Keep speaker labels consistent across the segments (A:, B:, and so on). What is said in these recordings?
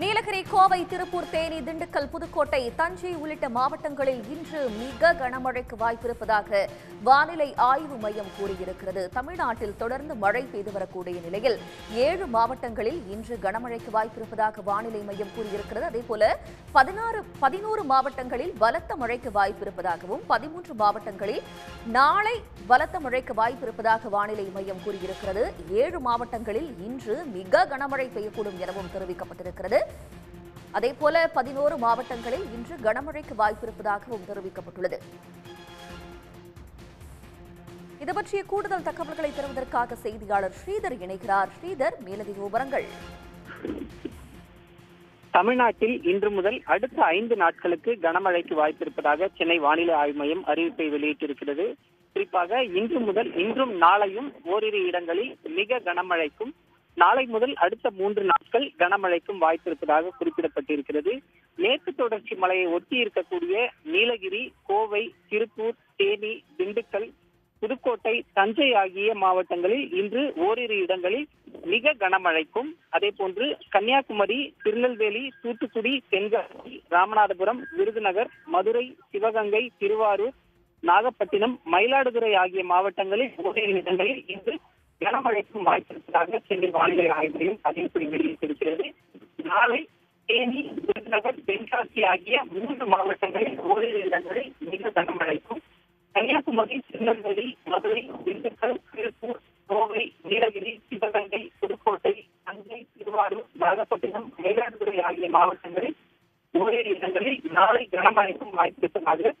A: நீலகிரி கோவை திருப்பூர் தேனி திண்டுக்கல் புதுக்கோட்டை தஞ்சை உள்ளிட்ட மாவட்டங்களில் இன்று மிக கனமழைக்கு வாய்ப்பிருப்பதாக வானிலை ஆய்வு மையம் கூறியிருக்கிறது தமிழ்நாட்டில் தொடர்ந்து மழை பெய்து வரக்கூடிய நிலையில் ஏழு மாவட்டங்களில் இன்று கனமழைக்கு வாய்ப்பிருப்பதாக வானிலை மையம் கூறியிருக்கிறது அதேபோல பதினாறு பதினோரு மாவட்டங்களில் பலத்த மழைக்கு வாய்ப்பு இருப்பதாகவும் பதிமூன்று மாவட்டங்களில் நாளை பலத்த மழைக்கு வாய்ப்பு இருப்பதாக வானிலை மையம் கூறியிருக்கிறது ஏழு மாவட்டங்களில் இன்று மிக கனமழை பெய்யக்கூடும் எனவும் தெரிவிக்கப்பட்டிருக்கிறது அதே போல பதினோரு மாவட்டங்களில் இன்று கனமழைக்கு வாய்ப்பு இருப்பதாகவும் தெரிவிக்கப்பட்டுள்ளது இது பற்றிய கூடுதல் தகவல்களை தருவதற்காக செய்தியாளர் ஸ்ரீதர் இணைகிறார் ஸ்ரீதர் மேலதிக விவரங்கள்
B: தமிழ்நாட்டில் இன்று முதல் அடுத்த ஐந்து நாட்களுக்கு கனமழைக்கு வாய்ப்பிருப்பதாக சென்னை வானிலை ஆய்வு மையம் அறிவிப்பை வெளியிட்டிருக்கிறது குறிப்பாக இன்று முதல் இன்றும் நாளையும் ஓரிரு இடங்களில் மிக கனமழைக்கும் நாளை முதல் அடுத்த மூன்று நாட்கள் கனமழைக்கும் வாய்ப்பிருப்பதாக குறிப்பிடப்பட்டிருக்கிறது மேற்கு தொடர்ச்சி மலையை ஒட்டி இருக்கக்கூடிய நீலகிரி கோவை திருப்பூர் தஞ்சை ஆகிய மாவட்டங்களில் இன்று ஓரிரு இடங்களில் மிக கனமழைக்கும் அதே போன்று கன்னியாகுமரி திருநெல்வேலி தூத்துக்குடி தென்காசி ராமநாதபுரம் விருதுநகர் மதுரை சிவகங்கை திருவாரூர் நாகப்பட்டினம் மயிலாடுதுறை ஆகிய மாவட்டங்களில் ஓரிரு இடங்களில் இன்று கனமழைக்கும் வாய்ப்பிருப்பதாக சென்னை வானிலை ஆய்வு மையம் அறிவிப்பை வெளியிட்டிருக்கிறது நாளை தேனி விருதுநகர் தென்காசி ஆகிய மூன்று மாவட்டங்களில் ஓரிரு இடங்களில் மிக கனமழைக்கும் திருப்புமணி திருநெல்வேலி மதுரை திண்டுக்கல் திருப்பூர் கோவை நீலகிரி சிவகங்கை புதுக்கோட்டை தஞ்சை திருவாரூர் நாகப்பட்டினம் மயிலாடுதுறை ஆகிய மாவட்டங்களில் ஓரிரு இடங்களில் நாளை கனமழைக்கும் வாய்ப்பிருப்பதாக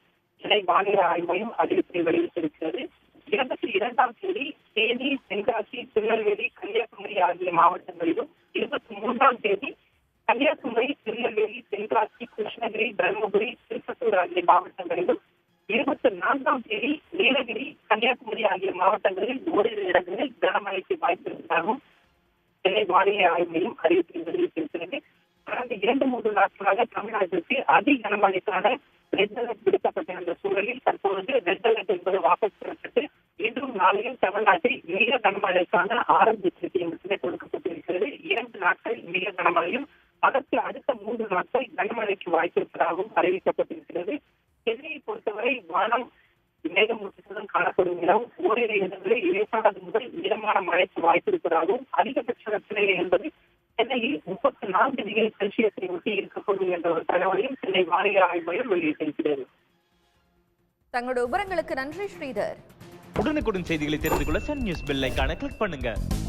B: சென்னை வானிலை ஆய்வு மையம் அறிவிப்பை வெளியிட்டிருக்கிறது இருபத்தி இரண்டாம் தேதி தேனி தென்காசி திருநெல்வேலி கன்னியாகுமரி ஆகிய மாவட்டங்களிலும் இருபத்தி மூன்றாம் தேதி கன்னியாகுமரி திருநெல்வேலி தென்காசி கிருஷ்ணகிரி தருமபுரி திருப்பத்தூர் ஆகிய மாவட்டங்களிலும் இருபத்தி நான்காம் தேதி நீலகிரி கன்னியாகுமரி ஆகிய மாவட்டங்களில் ஓரிரு இடங்களில் கனமழைக்கு வாய்ப்பு இருப்பதாகவும் சென்னை வானிலை ஆய்வு மையம் அறிவிப்பு வெளியிட்டிருக்கிறது கடந்த இரண்டு மூன்று நாட்களாக தமிழ்நாட்டிற்கு அதி கனமழைக்கான ரெட் அலர்ட் விடுக்கப்பட்டிருந்த சூழலில் தற்பொழுது ரெட் அலர்ட் என்பது வாபஸ் பெறப்பட்டு இன்றும் நாளையும் தமிழ்நாட்டில் மிக கனமழைக்கான ஆரம்ப எச்சரிக்கை மட்டுமே கொடுக்கப்பட்டிருக்கிறது இரண்டு நாட்கள் மிக கனமழையும் அதற்கு அடுத்த மூன்று நாட்கள் கனமழைக்கு வாய்ப்பிருப்பதாகவும் அறிவிக்கப்பட்டிருக்கிறது சென்னையை பொறுத்தவரை வானம் மேகமூட்டத்துடன் காணப்படும் எனவும் ஓரிரு இடங்களில் இடைக்கானது முதல் மிதமான மழைக்கு வாய்ப்பிருப்பதாகவும் அதிகபட்ச வெப்பநிலை என்பது சென்னையில் முப்பத்தி நான்கு டிகிரி செல்சியஸை ஒட்டி இருக்கக்கூடும் என்ற ஒரு தகவலையும் சென்னை வானிலை ஆய்வு மையம் வெளியிட்டிருக்கிறது
A: தங்களோட விவரங்களுக்கு நன்றி ஸ்ரீதர் உடனுக்குடன் செய்திகளை தெரிந்து கொள்ள சன் நியூஸ் பெல் கிளிக் பண்ணுங்க